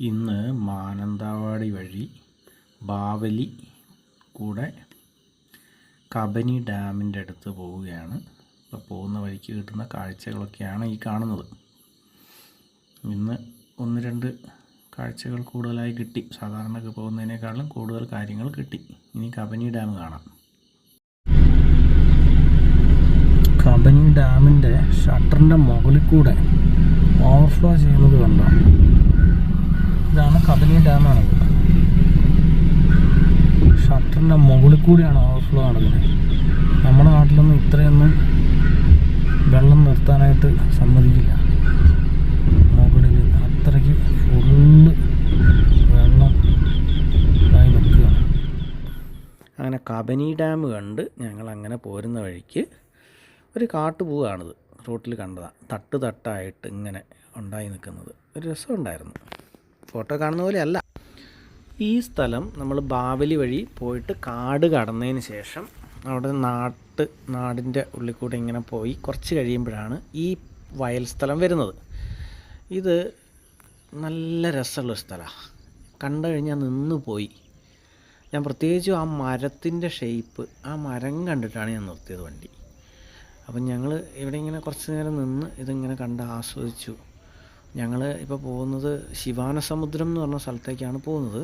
ഇന്ന് മാനന്തവാടി വഴി ബാവലി കൂടെ കബനി ഡാമിന്റെ അടുത്ത് പോവുകയാണ്. അപ്പോൾ പോകുന്ന വഴിക്ക് കിട്ടുന്ന കാഴ്ചകളൊക്കെയാണ് ഈ കാണുന്നത്. ഇന്ന് ഒന്ന് രണ്ട് കാഴ്ചകൾ കൂടുതലായി കിട്ടി. സാധാരണ പോകുന്നതിനേക്കാളും കൂടുതൽ കാര്യങ്ങൾ കിട്ടി. ഇനി കബനി ഡാം കാണാം. കബനി ഡാമിന്റെ ഷട്ടറിന്റെ മുകളിൽ കൂടെ ഓവർഫ്ലോ ചെയ്യുന്നത് കണ്ടോ? ഇതാണ് കബനി ഡാമാണത് ഷട്ടറിന്റെ മുകളിൽ കൂടിയാണ് ഓവർഫ്ലോ നടക്കുന്നത് നമ്മുടെ നാട്ടിലൊന്നും ഇത്രയൊന്നും വെള്ളം നിർത്താനായിട്ട് സമ്മതിക്കില്ല. മുകളിൽ അത്രയ്ക്ക് ഫുള്ള് വെള്ളം ആയി നിൽക്കുകയാണ്. അങ്ങനെ കബനി ഡാം കണ്ട് ഞങ്ങൾ അങ്ങനെ പോരുന്ന വഴിക്ക് ഒരു കാട്ടുപൂവാണിത് റോട്ടിൽ കണ്ടതാണ് തട്ട് തട്ടായിട്ട് ഇങ്ങനെ ഉണ്ടായി നിൽക്കുന്നത്. ഒരു രസമുണ്ടായിരുന്നു. ഫോട്ടോ കാണുന്ന പോലെ അല്ല. ഈ സ്ഥലം നമ്മൾ ബാവലി വഴി പോയിട്ട് കാട് കടന്നതിന് ശേഷം അവിടെ നാട്ട് നാടിന്റെ ഉള്ളിൽ കൂടെ ഇങ്ങനെ പോയി കുറച്ച് കഴിയുമ്പോഴാണ് ഈ വയൽ സ്ഥലം വരുന്നത്. ഇത് നല്ല രസമുള്ള സ്ഥലമാണ് കണ്ടു കഴിഞ്ഞാൽ നിന്ന് പോയി. ഞാൻ പ്രത്യേകിച്ചും ആ മരത്തിന്റെ ഷേപ്പ് ആ മരം കണ്ടിട്ടാണ് ഞാൻ നിർത്തിയത് വണ്ടി. അപ്പം ഞങ്ങൾ ഇവിടെ ഇങ്ങനെ കുറച്ച് നേരം നിന്ന് ഇതിങ്ങനെ കണ്ട് ആസ്വദിച്ചു. ഞങ്ങൾ ഇപ്പോൾ പോകുന്നത് ശിവാനസമുദ്രം എന്ന് പറഞ്ഞ സ്ഥലത്തേക്കാണ് പോകുന്നത്.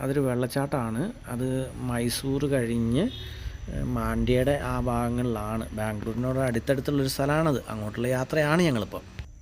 അതൊരു വെള്ളച്ചാട്ടമാണ് അത് മൈസൂർ കഴിഞ്ഞ് മാണ്ഡ്യയുടെ ആ ഭാഗങ്ങളിലാണ്. ബാംഗ്ലൂരിനോട് അടുത്തടുത്തുള്ളൊരു സ്ഥലമാണത് അങ്ങോട്ടുള്ള യാത്രയാണ് ഞങ്ങളിപ്പോൾ